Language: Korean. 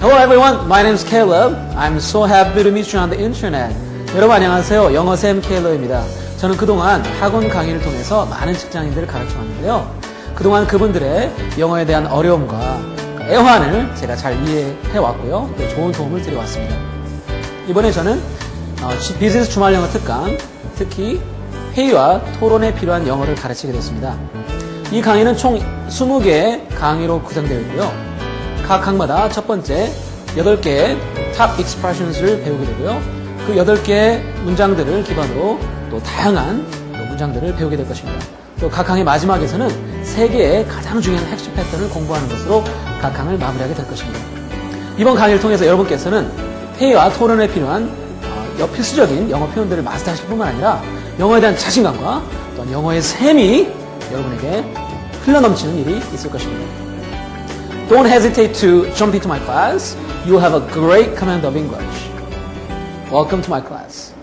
Hello everyone, my name is Caleb. I'm so happy to meet you on the internet. 여러분 안녕하세요. 영어쌤 케일러입니다. 저는 그동안 학원 강의를 통해서 많은 직장인들을 가르쳐 왔는데요. 그동안 그분들의 영어에 대한 어려움과 애환을 제가 잘 이해해 왔고요. 또 좋은 도움을 드려 왔습니다. 이번에 저는 어, 지- 비즈니스 주말 영어 특강, 특히 회의와 토론에 필요한 영어를 가르치게 됐습니다. 이 강의는 총 20개의 강의로 구성되어 있고요. 각 강마다 첫 번째 8개의 탑 expressions를 배우게 되고요. 그 8개의 문장들을 기반으로 또 다양한 또 문장들을 배우게 될 것입니다. 또 각 강의 마지막에서는 3개의 가장 중요한 핵심 패턴을 공부하는 것으로 각 강을 마무리하게 될 것입니다. 이번 강의를 통해서 여러분께서는 회의와 토론에 필요한 어, 필수적인 영어 표현들을 마스터하실 뿐만 아니라 영어에 대한 자신감과 또 영어의 셈이 여러분에게 흘러넘치는 일이 있을 것입니다. Don't hesitate to jump into my class. You will have a great command of English. Welcome to my class.